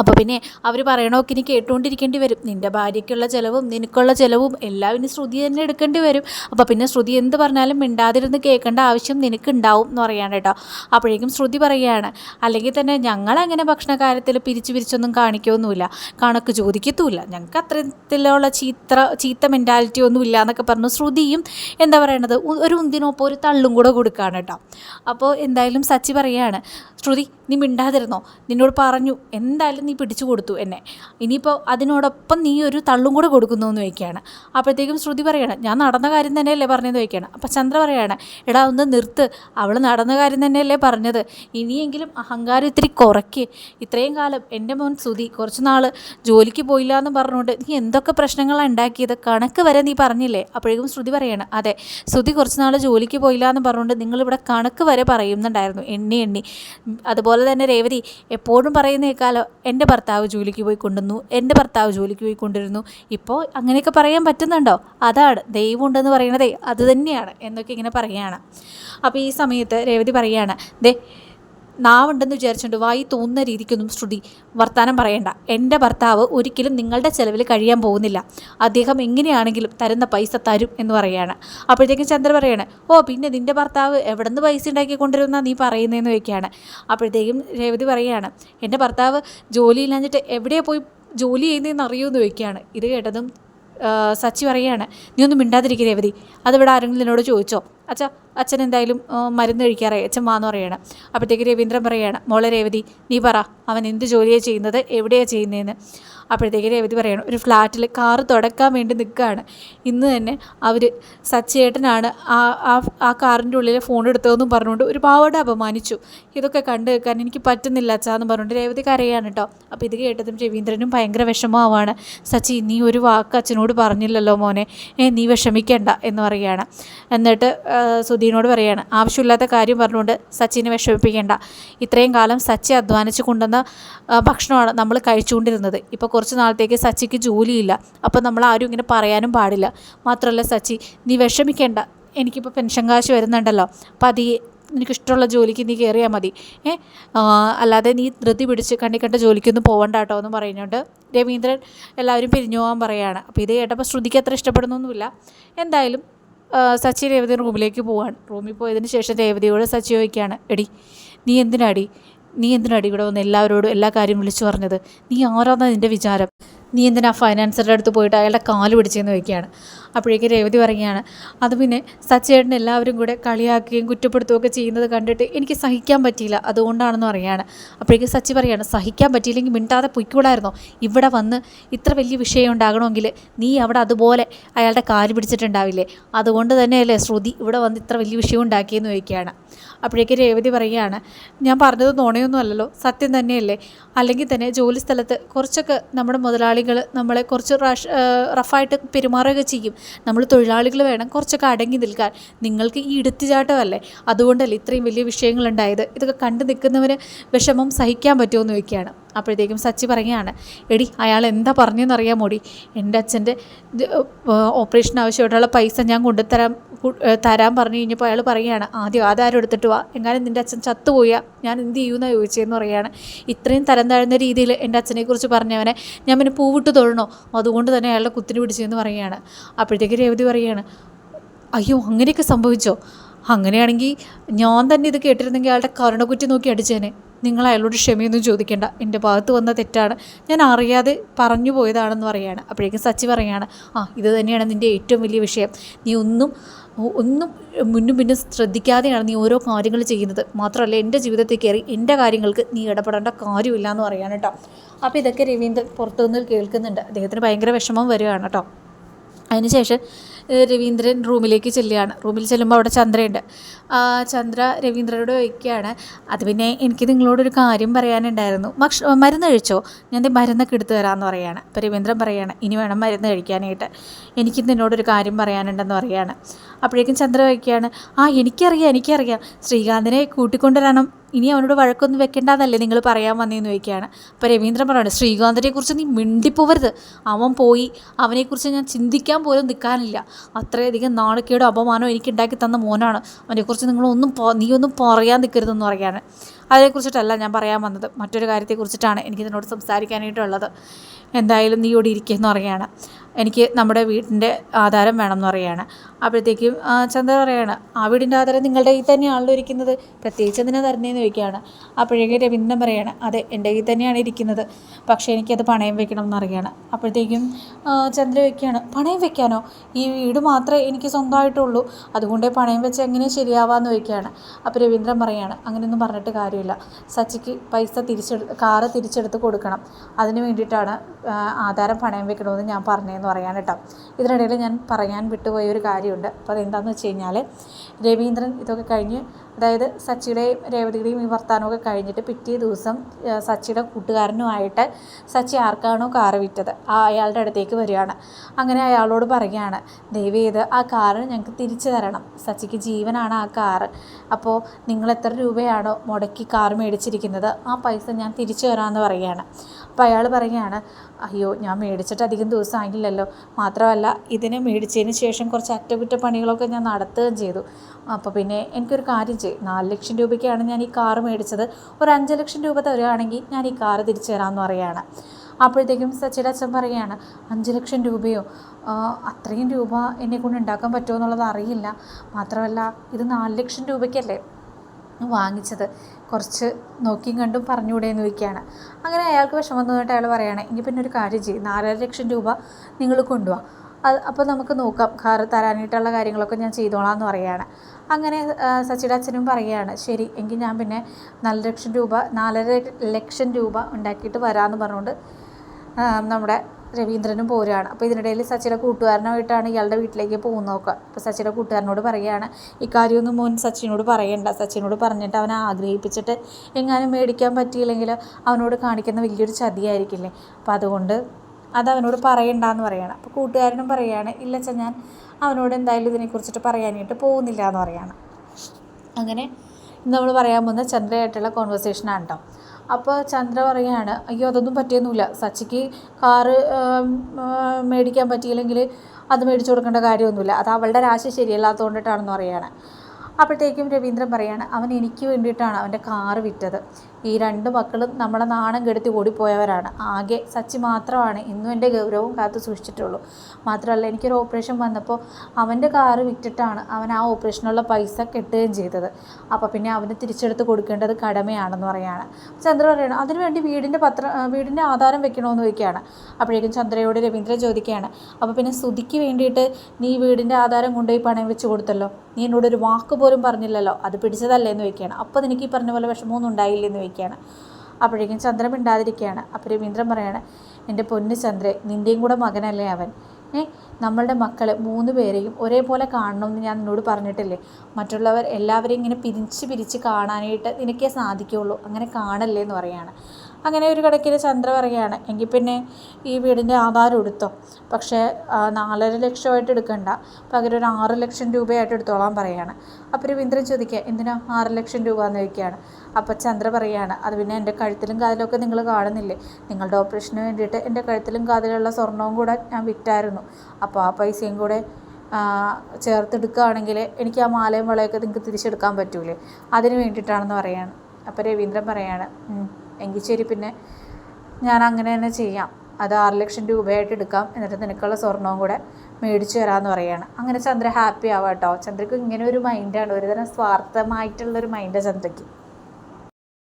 S1: അപ്പോൾ പിന്നെ അവർ പറയണമൊക്കെ ഇനി കേട്ടുകൊണ്ടിരിക്കേണ്ടി വരും. നിന്റെ ഭാര്യയ്ക്കുള്ള ചിലവും നിനക്കുള്ള ചിലവും എല്ലാം ഇനി ശ്രുതി തന്നെ എടുക്കേണ്ടി വരും. അപ്പോൾ പിന്നെ ശ്രുതി എന്ത് പറഞ്ഞാലും മിണ്ടാതിരുന്ന് കേൾക്കേണ്ട ആവശ്യം നിനക്കുണ്ടാവും എന്ന് പറയാണ് കേട്ടോ. അപ്പോഴേക്കും ശ്രുതി പറയുകയാണ് അല്ലെങ്കിൽ തന്നെ ഞങ്ങളങ്ങനെ ഭക്ഷണ കാര്യത്തിൽ പിരിച്ചു പിരിച്ചൊന്നും കാണിക്കുകയൊന്നുമില്ല കണക്ക് ചോദിക്കത്തുമില്ല. ഞങ്ങൾക്ക് അത്തരത്തിലുള്ള ചീത്ര ചീത്ത മെന്റാലിറ്റി ഒന്നും ഇല്ല എന്നൊക്കെ പറഞ്ഞു ശ്രുതിയും എന്താ പറയണത് ഒരു ഉന്തിനൊപ്പം ഒരു തള്ളും കൂടെ കൊടുക്കുകയാണ് കേട്ടോ. അപ്പോൾ എന്തായാലും സച്ചി പറയുകയാണ് ശ്രുതി നീ മിണ്ടാതിരുന്നോ? നിന്നോട് പറഞ്ഞു. എന്തായാലും നീ പിടിച്ചു കൊടുത്തു എന്നെ. ഇനിയിപ്പോൾ അതിനോടൊപ്പം നീ ഒരു തള്ളും കൂടെ കൊടുക്കുന്നു എന്ന് വയ്ക്കുകയാണ് അപ്പോഴത്തേക്കും ശ്രുതി പറയണം ഞാൻ നടന്ന കാര്യം തന്നെയല്ലേ പറഞ്ഞതെന്ന് വയ്ക്കുകയാണ് അപ്പോൾ ചന്ദ്ര പറയുകയാണ് എടാ ഒന്ന് നിർത്ത്. അവൾ നടന്ന കാര്യം തന്നെയല്ലേ പറഞ്ഞത്. ഇനിയെങ്കിലും അഹങ്കാരം ഇത്തിരി കുറയ്ക്ക്. ഇത്രയും കാലം എന്റെ മോൻ ശ്രുതി കുറച്ച് നാൾ ജോലിക്ക് പോയില്ല എന്ന് പറഞ്ഞുകൊണ്ട് നീ എന്തൊക്കെ പ്രശ്നങ്ങളാണ് ഉണ്ടാക്കിയത്? കണക്ക് വരെ നീ പറഞ്ഞില്ലേ? അപ്പോഴേക്കും ശ്രുതി പറയാണ് അതെ ശ്രുതി കുറച്ച് നാൾ ജോലിക്ക് പോയില്ല എന്ന് പറഞ്ഞുകൊണ്ട് നിങ്ങളിവിടെ കണക്ക് വരെ പറയുന്നുണ്ടായിരുന്നു. എണ്ണി എണ്ണി. അതുപോലെ തന്നെ രേവതി എപ്പോഴും പറയുന്നേക്കാലോ എന്റെ ഭർത്താവ് ജോലിക്ക് പോയി കൊണ്ടുവന്നു എന്റെ ഭർത്താവ് ജോലിക്ക് പോയി കൊണ്ടിരുന്നു ഇപ്പോൾ അങ്ങനെയൊക്കെ പറയാൻ പറ്റുന്നുണ്ടോ? അതാണ് ദൈവം ഉണ്ടെന്ന് പറയണതേ അത് തന്നെയാണ് എന്നൊക്കെ ഇങ്ങനെ പറയുകയാണ് അപ്പോൾ ഈ സമയത്ത് രേവതി പറയുകയാണ് ദേ നാവുണ്ടെന്ന് വിചാരിച്ചുകൊണ്ട് വായി തോന്നുന്ന രീതിക്കൊന്നും ശ്രുതി വർത്തമാനം പറയണ്ട. എന്റെ ഭർത്താവ് ഒരിക്കലും നിങ്ങളുടെ ചിലവിൽ കഴിയാൻ പോകുന്നില്ല. അദ്ദേഹം എങ്ങനെയാണെങ്കിലും തരുന്ന പൈസ തരും എന്ന് പറയുകയാണ് അപ്പോഴത്തേക്കും ചന്ദ്ര പറയാണ് ഓ പിന്നെ നിന്റെ ഭർത്താവ് എവിടെ നിന്ന് പൈസ ഉണ്ടാക്കി കൊണ്ടുവരുന്ന നീ പറയുന്നതെന്ന് വയ്ക്കുകയാണ് അപ്പോഴത്തേക്കും രേവതി പറയുകയാണ് എന്റെ ഭർത്താവ് ജോലി ജോലിയില്ലാഞ്ഞിട്ട് എവിടെ പോയി ജോലി ചെയ്യുന്നതെന്ന് അറിയുമെന്ന് ചോദിക്കുകയാണ്. ഇത് കേട്ടതും സച്ചി പറയുകയാണ് നീ ഒന്നും മിണ്ടാതിരിക്കുക രേവതി. അതിവിടെ ആരെങ്കിലും എന്നോട് ചോദിച്ചോ? അച്ഛ അച്ഛൻ എന്തായാലും മരുന്ന് കഴിക്കാറായി. അച്ഛൻ വാന്ന് പറയണം. അപ്പോഴത്തേക്ക് രവീന്ദ്രൻ പറയാണ് മോളെ രേവതി നീ പറ അവൻ എന്ത് ജോലിയാണ് ചെയ്യുന്നത് എവിടെയാണ് ചെയ്യുന്നതെന്ന് അപ്പോഴത്തേക്ക് രേവതി പറയണം ഒരു ഫ്ലാറ്റിൽ കാറ് തുടക്കാൻ വേണ്ടി നിൽക്കുകയാണ് ഇന്ന് തന്നെ അവർ സച്ചേട്ടനാണ് ആ ആ കാറിന്റെ ഉള്ളിൽ ഫോൺ എടുത്തതെന്നും പറഞ്ഞുകൊണ്ട് ഒരുപാട് അപമാനിച്ചു. ഇതൊക്കെ കണ്ടു വെക്കാൻ എനിക്ക് പറ്റുന്നില്ല അച്ഛാന്ന് പറഞ്ഞുകൊണ്ട് രേവതി കരയാണ് കേട്ടോ അപ്പോൾ ഇത് കേട്ടതും രവീന്ദ്രനും ഭയങ്കര വിഷമമാവാണ് സച്ചി നീ ഒരു വാക്ക് അച്ഛനോട് പറഞ്ഞില്ലല്ലോ മോനെ. ഏ നീ വിഷമിക്കണ്ട എന്ന് പറയുകയാണ് എന്നിട്ട് സുധീനോട് പറയുകയാണ് ആവശ്യമില്ലാത്ത കാര്യം പറഞ്ഞുകൊണ്ട് സച്ചിനെ വിഷമിപ്പിക്കേണ്ട. ഇത്രയും കാലം സച്ചി അധ്വാനിച്ച് കൊണ്ടുവന്ന ഭക്ഷണമാണ് നമ്മൾ കഴിച്ചുകൊണ്ടിരുന്നത്. ഇപ്പോൾ കുറച്ച് നാളത്തേക്ക് സച്ചിക്ക് ജോലിയില്ല. അപ്പോൾ നമ്മൾ ആരും ഇങ്ങനെ പറയാനും പാടില്ല. മാത്രമല്ല സച്ചി നീ വിഷമിക്കേണ്ട. എനിക്കിപ്പോൾ പെൻഷൻ കാശ് വരുന്നുണ്ടല്ലോ. അപ്പോൾ അത് നിനക്കിഷ്ടമുള്ള ജോലിക്ക് നീ കയറിയാൽ മതി. ഏ? അല്ലാതെ നീ ധൃതി പിടിച്ച് കണ്ണി കണ്ട ജോലിക്കൊന്നും പോകണ്ട കേട്ടോ എന്ന് പറയുന്നുണ്ട്. രവീന്ദ്രൻ എല്ലാവരും പിരിഞ്ഞു പോകാൻ പറയുകയാണ്. അപ്പോൾ ഇത് കേട്ടപ്പോൾ ശ്രുതിക്ക് അത്ര ഇഷ്ടപ്പെടുന്നൊന്നുമില്ല. എന്തായാലും സച്ചി രേവതി റൂമിലേക്ക് പോവാണ്. റൂമിൽ പോയതിന് ശേഷം രേവതിയോട് സച്ചി ചോദിക്കുകയാണ് എടി നീ എന്തിനാടി നീ എന്തിനാടി ഇവിടെ വന്ന് എല്ലാവരോടും എല്ലാ കാര്യം വിളിച്ചു പറഞ്ഞത്? നീ ആരാന്നാ നിന്റെ വിചാരം? നീ എന്തിനാ ഫൈനാൻസറുടെ അടുത്ത് പോയിട്ട് അയാളുടെ കാൽ പിടിച്ചെന്ന് വയ്ക്കുകയാണ് അപ്പോഴേക്കും രേവതി പറയുകയാണ് അത് പിന്നെ സച്ചേട്ടൻ എല്ലാവരും കൂടെ കളിയാക്കുകയും കുറ്റപ്പെടുത്തുകയൊക്കെ ചെയ്യുന്നത് കണ്ടിട്ട് എനിക്ക് സഹിക്കാൻ പറ്റിയില്ല അതുകൊണ്ടാണെന്ന് പറയുകയാണ്. അപ്പോഴേക്കും സച്ചി പറയാണ് സഹിക്കാൻ പറ്റിയില്ലെങ്കിൽ മിണ്ടാതെ പൊയ്ക്കൂടായിരുന്നോ? ഇവിടെ വന്ന് ഇത്ര വലിയ വിഷയം ഉണ്ടാകണമെങ്കിൽ നീ അവിടെ അതുപോലെ അയാളുടെ കാൽ പിടിച്ചിട്ടുണ്ടാവില്ലേ? അതുകൊണ്ട് തന്നെയല്ലേ ശ്രുതി ഇവിടെ വന്ന് ഇത്ര വലിയ വിഷയം ഉണ്ടാക്കിയെന്ന് ചോദിക്കുകയാണ്. അപ്പോഴേക്ക് രേവതി പറയുകയാണ് ഞാൻ പറഞ്ഞത് നുണയൊന്നും അല്ലല്ലോ സത്യം തന്നെയല്ലേ? അല്ലെങ്കിൽ തന്നെ ജോലി സ്ഥലത്ത് കുറച്ചൊക്കെ നമ്മുടെ മുതലാളികൾ നമ്മളെ കുറച്ച് റഷ് റഫായിട്ട് പെരുമാറുകയൊക്കെ ചെയ്യും. നമ്മൾ തൊഴിലാളികൾ വേണം കുറച്ചൊക്കെ അടങ്ങി നിൽക്കാൻ. നിങ്ങൾക്ക് ഈ ഇടുത്തിചാട്ടമല്ലേ? അതുകൊണ്ടല്ലേ ഇത്രയും വലിയ വിഷയങ്ങളുണ്ടായത്. ഇതൊക്കെ കണ്ടു നിൽക്കുന്നവന് വിഷമം സഹിക്കാൻ പറ്റുമോ എന്ന് ചോദിക്കുകയാണ്. അപ്പോഴത്തേക്കും സച്ചി പറയുകയാണ് എടി അയാൾ എന്താ പറഞ്ഞതെന്നറിയാമോടി എന്റെ അച്ഛന്റെ ഓപ്പറേഷൻ ആവശ്യമായിട്ടുള്ള പൈസ ഞാൻ കൊണ്ടുതരാൻ കു- തരാൻ പറഞ്ഞു കഴിഞ്ഞപ്പോൾ അയാൾ പറയുകയാണ് ആദ്യം ആധാരം എടുത്തിട്ട് വാ. എങ്ങാനും നിന്റെ അച്ഛൻ ചത്തുപോയാൽ ഞാൻ എന്ത് ചെയ്യുമെന്നാണ് ചോദിച്ചതെന്ന് പറയുകയാണ്. ഇത്രയും തരം താഴ്ന്ന രീതിയിൽ എന്റെ അച്ഛനെക്കുറിച്ച് പറഞ്ഞവനെ ഞാൻ പിന്നെ പൂവിട്ട് തൊഴണോ അതുകൊണ്ട് തന്നെ അയാളുടെ കുത്തിന് പിടിച്ചതെന്ന് പറയുകയാണ്. അപ്പോഴത്തേക്ക് രേവതി പറയുകയാണ് അയ്യോ അങ്ങനെയൊക്കെ സംഭവിച്ചോ? അങ്ങനെയാണെങ്കിൽ ഞാൻ തന്നെ ഇത് കേട്ടിരുന്നെങ്കിൽ അയാളുടെ കരുണക്കുറ്റി നോക്കി അടിച്ചേനെ. നിങ്ങൾ അയാളോട് ക്ഷമയൊന്നും ചോദിക്കേണ്ട. എന്റെ ഭാഗത്ത് വന്ന തെറ്റാണ്. ഞാൻ അറിയാതെ പറഞ്ഞു പോയതാണെന്ന് പറയുകയാണ്. അപ്പോഴേക്കും സച്ചി പറയുകയാണ് ആ ഇത് തന്നെയാണ് നിന്റെ ഏറ്റവും വലിയ വിഷയം. നീ ഒന്നും ഒന്നും മുന്നും പിന്നും ശ്രദ്ധിക്കാതെയാണ് നീ ഓരോ കാര്യങ്ങൾ ചെയ്യുന്നത്. മാത്രമല്ല എന്റെ ജീവിതത്തിൽ കയറി എന്റെ കാര്യങ്ങൾക്ക് നീ ഇടപെടേണ്ട കാര്യമില്ല എന്ന് പറയാണ് കേട്ടോ. അപ്പോൾ ഇതൊക്കെ രവീന്ദ്രൻ പുറത്തുനിന്ന് കേൾക്കുന്നുണ്ട്. അദ്ദേഹത്തിന് ഭയങ്കര വിഷമം വരികയാണ് കേട്ടോ. അതിനുശേഷം രവീന്ദ്രൻ റൂമിലേക്ക് ചെല്ലുകയാണ്. റൂമിൽ ചെല്ലുമ്പോൾ അവിടെ ചന്ദ്രയുണ്ട്. ചന്ദ്ര രവീന്ദ്രനോട് ചോദിക്കുകയാണ് അത് പിന്നെ എനിക്ക് നിങ്ങളോടൊരു കാര്യം പറയാനുണ്ടായിരുന്നു. ഭക്ഷ മരുന്ന് കഴിച്ചോ? ഞാൻ മരുന്നൊക്കെ എടുത്തു തരാമെന്ന് പറയുകയാണ്. അപ്പോൾ രവീന്ദ്രൻ പറയുകയാണ് ഇനി വേണം മരുന്ന് കഴിക്കാനായിട്ട്. എനിക്ക് നിന്നോടൊരു കാര്യം പറയാനുണ്ടെന്ന് പറയുകയാണ്. അപ്പോഴേക്കും ചന്ദ്ര ചോദിക്കുകയാണ് ആ എനിക്കറിയാം എനിക്കറിയാം. ശ്രീകാന്തിനെ കൂട്ടിക്കൊണ്ടുവരാനും ഇനി അവനോട് വഴക്കൊന്നും വെക്കേണ്ടതല്ലേ നിങ്ങൾ പറയാൻ വന്നതെന്ന് ചോദിക്കുകയാണ്. അപ്പോൾ രവീന്ദ്രൻ പറയുന്നത് ശ്രീകാന്തിനെക്കുറിച്ച് നീ മിണ്ടിപ്പോവരുത്. അവൻ പോയി അവനെക്കുറിച്ച് ഞാൻ ചിന്തിക്കാൻ പോലും നിൽക്കാനില്ല അത്രയധികം നാണക്കേടും അപമാനവും എനിക്ക് ഉണ്ടാക്കി തന്ന മോനാണ്. അവനെക്കുറിച്ച് നിങ്ങളൊന്നും നീ ഒന്നും പറയാൻ നിൽക്കരുതെന്ന് പറയുകയാണ്. അതിനെക്കുറിച്ചിട്ടല്ല ഞാൻ പറയാൻ വന്നത്. മറ്റൊരു കാര്യത്തെക്കുറിച്ചിട്ടാണ് എനിക്ക് നിന്നോട് സംസാരിക്കാനായിട്ടുള്ളത്. എന്തായാലും നീ ഇവിടെ ഇരിക്കുമെന്ന് പറയുകയാണ് എനിക്ക് നമ്മുടെ വീടിന്റെ ആധാരം വേണം എന്ന് പറയുകയാണ് അപ്പോഴത്തേക്കും ചന്ദ പറയാണ് ആ വീടിന്റെ ആധാരം നിങ്ങളുടെ കയ്യിൽ തന്നെയാണല്ലോ ഇരിക്കുന്നത്. പ്രത്യേകിച്ച് എന്തിനാ തരുന്നതെന്ന് ചോദിക്കുകയാണ്. അപ്പോഴേക്കും രവീന്ദ്രൻ പറയാണ് അതെ എന്റെ കയ്യിൽ തന്നെയാണ് ഇരിക്കുന്നത്. പക്ഷേ എനിക്കത് പണയം വെക്കണം എന്ന് പറയുകയാണ് അപ്പോഴത്തേക്കും ചന്ദ്ര വയ്ക്കുകയാണ് പണയം വെക്കാനോ? ഈ വീട് മാത്രമേ എനിക്ക് സ്വന്തമായിട്ടുള്ളൂ. അതുകൊണ്ട് പണയം വെച്ച് എങ്ങനെ ശരിയാവാന്ന് ചോദിക്കുകയാണ്. അപ്പോൾ രവീന്ദ്രൻ പറയാണ് അങ്ങനെയൊന്നും പറഞ്ഞിട്ട് കാര്യമില്ല. സച്ചിക്ക് പൈസ തിരിച്ചെടു കാറ് തിരിച്ചെടുത്ത് കൊടുക്കണം. അതിന് വേണ്ടിയിട്ടാണ് ആധാരം പണയം വെക്കണമെന്ന് ഞാൻ പറഞ്ഞതെന്ന് പറയാൻ കേട്ടോ ഇതിനിടയിൽ ഞാൻ പറയാൻ വിട്ടുപോയ ഒരു കാര്യമുണ്ട്. അപ്പോൾ അതെന്താണെന്ന് വെച്ച് കഴിഞ്ഞാൽ രവീന്ദ്രൻ ഇതൊക്കെ കഴിഞ്ഞ് അതായത് സച്ചിയുടെയും രേവതിയുടെയും ഈ വർത്തമാനമൊക്കെ കഴിഞ്ഞിട്ട് പിറ്റേ ദിവസം സച്ചിയുടെ കൂട്ടുകാരനുമായിട്ട് സച്ചി ആർക്കാണോ കാറ് വിറ്റത്? ആ അയാളുടെ അടുത്തേക്ക് വരികയാണ്. അങ്ങനെ അയാളോട് പറയുകയാണ് ദയവ് ചെയ്ത് ആ കാറ് ഞങ്ങൾക്ക് തിരിച്ചു തരണം. സച്ചിക്ക് ജീവനാണ് ആ കാറ് അപ്പോൾ നിങ്ങൾ എത്ര രൂപയാണോ മുടക്കി കാർ മേടിച്ചിരിക്കുന്നത്? ആ പൈസ ഞാൻ തിരിച്ചു തരാമെന്ന് പറയുകയാണ്. അപ്പോൾ അയാൾ പറയുകയാണ് അയ്യോ ഞാൻ മേടിച്ചിട്ട് അധികം ദിവസം ആയില്ലല്ലോ മാത്രമല്ല ഇതിനെ മേടിച്ചതിന് ശേഷം കുറച്ച് അറ്റകുറ്റപ്പണികളൊക്കെ ഞാൻ നടത്തുകയും ചെയ്തു. അപ്പോൾ പിന്നെ എനിക്കൊരു കാര്യം ചെയ്യും. നാല് ലക്ഷം രൂപയ്ക്കാണ് ഞാൻ ഈ കാറ് മേടിച്ചത്. ഒരു അഞ്ച് ലക്ഷം രൂപ തരുവാണെങ്കിൽ ഞാൻ ഈ കാറ് തിരിച്ചു തരാമെന്ന് പറയുകയാണ്. അപ്പോഴത്തേക്കും സച്ചിയുടെ അച്ഛൻ പറയുകയാണ് അഞ്ച് ലക്ഷം രൂപയോ? അത്രയും രൂപ എന്നെ കൊണ്ട് ഉണ്ടാക്കാൻ പറ്റുമോ എന്നുള്ളത് അറിയില്ല. മാത്രമല്ല ഇത് നാല് ലക്ഷം രൂപയ്ക്കല്ലേ? വാങ്ങിച്ചത്. കുറച്ച് നോക്കിയും കണ്ടും പറഞ്ഞുകൂടെ എന്ന് വയ്ക്കുകയാണ്. അങ്ങനെ അയാൾക്ക് വിഷമം തോന്നിയിട്ട് അയാൾ പറയുകയാണ് എങ്കിൽ പിന്നെ ഒരു കാര്യം ചെയ്യും. നാലര ലക്ഷം രൂപ നിങ്ങൾ കൊണ്ടുപോവാം അത് അപ്പോൾ നമുക്ക് നോക്കാം. കാറ് തരാനായിട്ടുള്ള കാര്യങ്ങളൊക്കെ ഞാൻ ചെയ്തോളാം എന്ന് പറയുകയാണ് അങ്ങനെ സച്ചിയുടെ അച്ഛനും പറയുകയാണ് ശരി എങ്കിൽ ഞാൻ പിന്നെ നാല് ലക്ഷം രൂപ നാലര ലക്ഷം രൂപ ഉണ്ടാക്കിയിട്ട് വരാമെന്ന് പറഞ്ഞുകൊണ്ട് നമ്മുടെ രവീന്ദ്രനും പോരുകയാണ്. അപ്പോൾ ഇതിനിടയിൽ സച്ചിയുടെ കൂട്ടുകാരനായിട്ടാണ് ഇയാളുടെ വീട്ടിലേക്ക് പോകുന്ന നോക്കുക അപ്പോൾ സച്ചിയുടെ കൂട്ടുകാരനോട് പറയുകയാണ് ഇക്കാര്യമൊന്നും മോൻ സച്ചിനോട് പറയണ്ട. സച്ചിനോട് പറഞ്ഞിട്ട് അവനെ ആഗ്രഹിപ്പിച്ചിട്ട് എങ്ങാനും മേടിക്കാൻ പറ്റിയില്ലെങ്കിൽ അവനോട് കാണിക്കുന്ന വലിയൊരു ചതിയായിരിക്കില്ലേ? അപ്പോൾ അതുകൊണ്ട് അത് അവനോട് പറയണ്ടെന്ന് പറയുകയാണ് അപ്പോൾ കൂട്ടുകാരനും പറയുകയാണ് ഇല്ലച്ച ഞാൻ അവനോട് എന്തായാലും ഇതിനെക്കുറിച്ചിട്ട് പറയാനായിട്ട് പോകുന്നില്ല എന്ന് പറയാണ്. അങ്ങനെ നമ്മൾ പറയാൻ പോകുന്ന ചന്ദ്രയായിട്ടുള്ള കോൺവെർസേഷനാണ് കേട്ടോ അപ്പോൾ ചന്ദ്ര പറയുകയാണ് അയ്യോ അതൊന്നും പറ്റിയൊന്നുമില്ല. സച്ചിക്ക് കാറ് മേടിക്കാൻ പറ്റിയില്ലെങ്കിൽ അത് മേടിച്ചു കൊടുക്കേണ്ട കാര്യമൊന്നുമില്ല. അത് അവളുടെ രാശി ശരിയല്ലാത്തതുകൊണ്ടിട്ടാണെന്ന് പറയുകയാണ് അപ്പോഴത്തേക്കും രവീന്ദ്രൻ പറയാണ് അവൻ എനിക്ക് വേണ്ടിയിട്ടാണ് അവന്റെ കാറ് വിറ്റത്. ഈ രണ്ട് മക്കളും നമ്മളെ നാണം കെടുത്തി ഓടിപ്പോയവരാണ്. ആകെ സച്ചി മാത്രമാണ് ഇന്നും എന്റെ ഗൗരവം കാത്തു സൂക്ഷിച്ചിട്ടുള്ളൂ. മാത്രമല്ല എനിക്കൊരു ഓപ്പറേഷൻ വന്നപ്പോൾ അവന്റെ കാറ് വിറ്റിട്ടാണ് അവൻ ആ ഓപ്പറേഷനുള്ള പൈസ കെട്ടുകയും ചെയ്തത്. അപ്പോൾ പിന്നെ അവന് തിരിച്ചെടുത്ത് കൊടുക്കേണ്ടത് കടമയാണെന്ന് പറയാണ്. ചന്ദ്ര പറയണം അതിനുവേണ്ടി വീടിന്റെ പത്ര വീടിന്റെ ആധാരം വെക്കണമെന്ന് ചോദിക്കുകയാണ്. അപ്പോഴേക്കും ചന്ദ്രയോട് രവീന്ദ്രൻ ചോദിക്കുകയാണ് അപ്പോൾ പിന്നെ സ്തുതിക്ക് വേണ്ടിയിട്ട് നീ വീടിന്റെ ആധാരം കൊണ്ടുപോയി പണയം വെച്ച് കൊടുത്തല്ലോ. നീ എന്നോട് ഒരു വാക്ക് പോലും പറഞ്ഞില്ലല്ലോ. അത് പിടിച്ചതല്ലേ? എന്ന് ചോദിക്കുകയാണ്. അപ്പോൾ നിനക്ക് ഈ പറഞ്ഞ പോലെ വിഷമമൊന്നും ഉണ്ടായില്ലെന്ന് ചോദിക്കുകയാണ് അപ്പോഴേക്കും ചന്ദ്രൻ മിണ്ടാതിരിക്കുകയാണ്. അപ്പോൾ രവീന്ദ്രൻ പറയാണ് എന്റെ പൊന്ന് ചന്ദ്രൻ നിന്റെയും കൂടെ മകനല്ലേ അവൻ? ഏ നമ്മളുടെ മക്കൾ മൂന്ന് പേരെയും ഒരേപോലെ കാണണമെന്ന് ഞാൻ നിന്നോട് പറഞ്ഞിട്ടില്ലേ? മറ്റുള്ളവർ എല്ലാവരെയും ഇങ്ങനെ പിരിച്ച് പിരിച്ച് കാണാനായിട്ട് നിനക്കേ സാധിക്കുകയുള്ളൂ. അങ്ങനെ കാണല്ലേ എന്ന് പറയാണ്. അങ്ങനെ ഒരു കണക്കിൽ ചന്ദ്ര പറയുകയാണ്. എങ്കിൽ പിന്നെ ഈ വീടിന്റെ ആധാരം എടുത്തോ? പക്ഷേ നാലര ലക്ഷമായിട്ട് എടുക്കണ്ട. പകരം ഒരു ആറ് ലക്ഷം രൂപയായിട്ട് എടുത്തോളാൻ പറയുകയാണ്. അപ്പോൾ രവീന്ദ്രൻ ചോദിക്കുക എന്തിനാ ആറ് ലക്ഷം രൂപ എന്ന് ചോദിക്കുകയാണ്. അപ്പോൾ ചന്ദ്ര പറയുകയാണ് അത് പിന്നെ എന്റെ കഴുത്തിലും കാതിലൊക്കെ നിങ്ങൾ കാണുന്നില്ലേ? നിങ്ങളുടെ ഓപ്പറേഷന് വേണ്ടിയിട്ട് എന്റെ കഴുത്തിലും കാതിലുള്ള സ്വർണവും കൂടെ ഞാൻ വിറ്റായിരുന്നു. അപ്പോൾ ആ പൈസയും കൂടെ ചേർത്തെടുക്കുകയാണെങ്കിൽ എനിക്ക് ആ മാലയും വളയൊക്കെ നിങ്ങൾക്ക് തിരിച്ചെടുക്കാൻ പറ്റൂലേ? അതിന് വേണ്ടിയിട്ടാണെന്ന് പറയാണ് അപ്പോൾ രവീന്ദ്രൻ പറയാണ് "ഉം, എങ്കിൽ ശരി പിന്നെ ഞാൻ അങ്ങനെ തന്നെ ചെയ്യാം. അത് ആറ് ലക്ഷം രൂപയായിട്ട് എടുക്കാം. എന്നിട്ട് നിനക്കുള്ള സ്വർണവും കൂടെ മേടിച്ചു തരാമെന്ന് പറയാണ്. അങ്ങനെ ചന്ദ്ര ഹാപ്പി ആവാം കേട്ടോ ചന്ദ്രക്ക് ഇങ്ങനെ ഒരു മൈൻഡാണ് ഒരുതരം സ്വാർത്ഥമായിട്ടുള്ളൊരു മൈൻഡാണ് ചന്ദ്രയ്ക്ക്.